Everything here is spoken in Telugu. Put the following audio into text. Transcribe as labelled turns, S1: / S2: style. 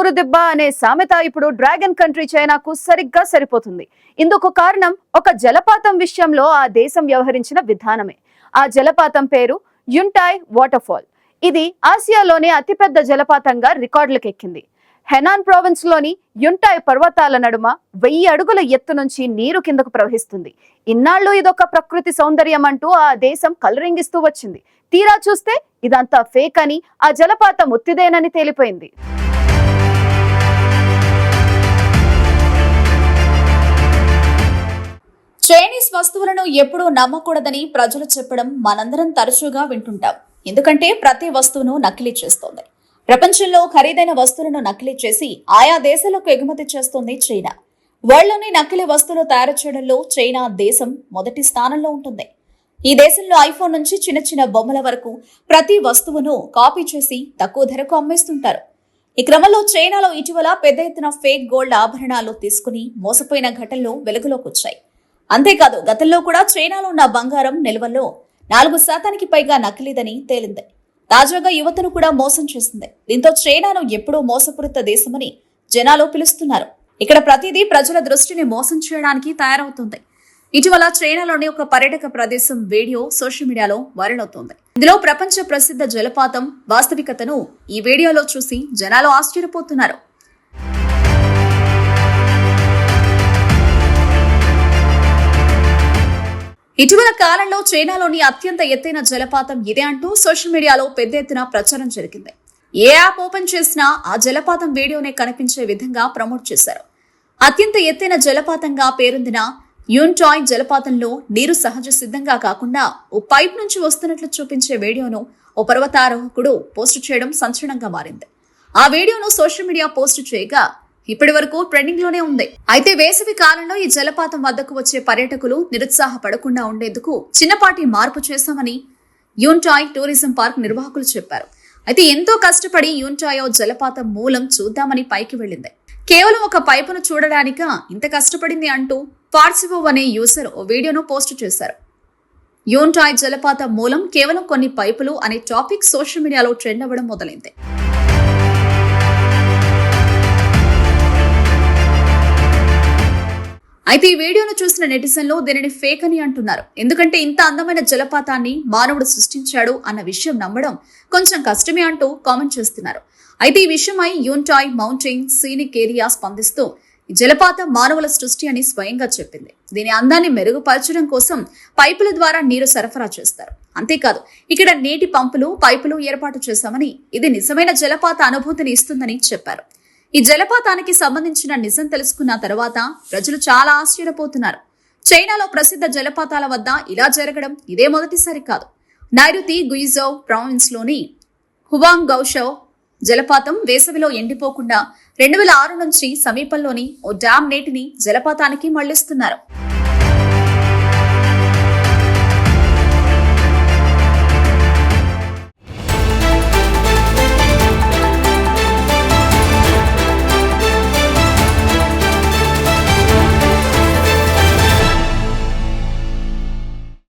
S1: ఊరు దిబ్బ అనే సామెత ఇప్పుడు డ్రాగన్ కంట్రీ చైనాకు సరిగ్గా సరిపోతుంది. ఇందుకు కారణం ఒక జలపాతం విషయంలో ఆ దేశం వ్యవహరించిన విధానమే. ఆ జలపాతం పేరు యుంటాయ్ వాటర్ ఫాల్ ఇది ఆసియాలోనే అతిపెద్ద జలపాతంగా రికార్డులకెక్కింది. హెనాన్ ప్రావిన్స్లోని యుంటాయ్ పర్వతాల నడుమ వెయ్యి అడుగుల ఎత్తు నుంచి నీరు కిందకు ప్రవహిస్తుంది. ఇన్నాళ్ళు ఇదొక ప్రకృతి సౌందర్యం అంటూ ఆ దేశం కలరింగిస్తూ వచ్చింది. తీరా చూస్తే ఇదంతా ఫేక్ అని ఆ జలపాతం ఒత్తిదేనని తేలిపోయింది.
S2: ఎప్పుడూ నమ్మకూడదని ప్రజలు చెప్పడం మనందరం తరచుగా వింటుంటాం. ఎందుకంటే ప్రతి వస్తువును నకిలీ చేస్తోంది. ప్రపంచంలో ఖరీదైన వస్తువులను నకిలీ చేసి ఆయా దేశాలకు ఎగుమతి చేస్తోంది చైనా. వరల్డ్లోని నకిలీ వస్తువులు తయారు చేయడంలో చైనా దేశం మొదటి స్థానంలో ఉంటుంది. ఈ దేశంలో ఐఫోన్ నుంచి చిన్న చిన్న బొమ్మల వరకు ప్రతి వస్తువును కాపీ చేసి తక్కువ ధరకు అమ్మేస్తుంటారు. ఈ క్రమంలో చైనాలో ఇటీవల పెద్ద ఎత్తున ఫేక్ గోల్డ్ ఆభరణాలు తీసుకుని మోసపోయిన ఘటనలు వెలుగులోకి వచ్చాయి. అంతేకాదు గతంలో కూడా చైనాలో ఉన్న బంగారం నిల్వల్లో నాలుగు శాతానికి పైగా నకిలీదని తేలింది. తాజాగా యువతను కూడా మోసం చేసింది. దీంతో చైనాను ఎప్పుడూ మోసపూరిత దేశమని జనాలు పిలుస్తున్నారు. ఇక్కడ ప్రతిదీ ప్రజల దృష్టిని మోసం చేయడానికి తయారవుతుంది. ఇటీవల చైనాలోని ఒక పర్యాటక ప్రదేశం వీడియో సోషల్ మీడియాలో వైరల్ అవుతోంది. ఇందులో ప్రపంచ ప్రసిద్ధ జలపాతం వాస్తవికతను ఈ వీడియోలో చూసి జనాలు ఆశ్చర్యపోతున్నారు. ఇటీవల కాలంలో చైనాలోని అత్యంత ఎత్తైన జలపాతం ఇదే అంటూ సోషల్ మీడియాలో పెద్ద ఎత్తున ప్రచారం జరిగింది. ఏ యాప్ ఓపెన్ చేసినా ఆ జలపాతం వీడియోనే కనిపించే విధంగా ప్రమోట్ చేశారు. అత్యంత ఎత్తైన జలపాతంగా పేరొందిన యూన్టాయ్ జలపాతంలో నీరు సహజ సిద్ధంగా కాకుండా ఓ పైప్ నుంచి వస్తున్నట్లు చూపించే వీడియోను ఓ పర్వతారోహకుడు పోస్ట్ చేయడం సంచలనంగా మారింది. ఆ వీడియోను సోషల్ మీడియా పోస్ట్ చేయగా ఇప్పటి వరకు ట్రెండింగ్లోనే ఉంది. అయితే వేసవి కాలంలో ఈ జలపాతం వద్దకు వచ్చే పర్యాటకులు నిరుత్సాహపడకుండా ఉండేందుకు చిన్నపాటి మార్పు చేశామని యూన్టాయ్ టూరిజం పార్క్ నిర్వాహకులు చెప్పారు. అయితే ఎంతో కష్టపడి యూన్టాయో జలపాతం మూలం చూద్దామని పైకి వెళ్ళింది. కేవలం ఒక పైపును చూడడానిక ఇంత కష్టపడింది అంటూ పార్సివో అనే యూజర్ ఓ వీడియోను పోస్ట్ చేశారు. యూన్టాయ్ జలపాతం మూలం కేవలం కొన్ని పైపులు అనే టాపిక్ సోషల్ మీడియాలో ట్రెండ్ అవ్వడం మొదలైంది. అయితే ఈ వీడియోను చూసిన నెటిజన్లు దీనిని ఫేక్ అని అంటున్నారు. ఎందుకంటే ఇంత అందమైన జలపాతాన్ని మానవుడు సృష్టించాడు అన్న విషయం నమ్మడం కొంచెం కష్టమే అంటూ కామెంట్ చేస్తున్నారు. అయితే ఈ విషయమై యూన్టాయ్ మౌంటైన్ సీనిక్ ఏరియా స్పందిస్తూ జలపాతం మానవుల సృష్టి అని స్వయంగా చెప్పింది. దీని అందాన్ని మెరుగుపరచడం కోసం పైపుల ద్వారా నీరు సరఫరా చేస్తారు. అంతేకాదు ఇక్కడ నీటి పంపులు పైపులు ఏర్పాటు చేశామని ఇది నిజమైన జలపాత అనుభూతిని ఇస్తుందని చెప్పారు. ఈ జలపాతానికి సంబంధించిన నిజం తెలుసుకున్న తర్వాత ప్రజలు చాలా ఆశ్చర్యపోతున్నారు. చైనాలో ప్రసిద్ధ జలపాతాల వద్ద ఇలా జరగడం ఇదే మొదటిసారి కాదు. నైరుతి గుయిజో ప్రావిన్స్లోని హువాంగ్ గౌషో జలపాతం వేసవిలో ఎండిపోకుండా రెండు వేల ఆరు నుంచి సమీపంలోని ఓ డ్యామ్ నీటిని జలపాతానికి మళ్ళిస్తున్నారు.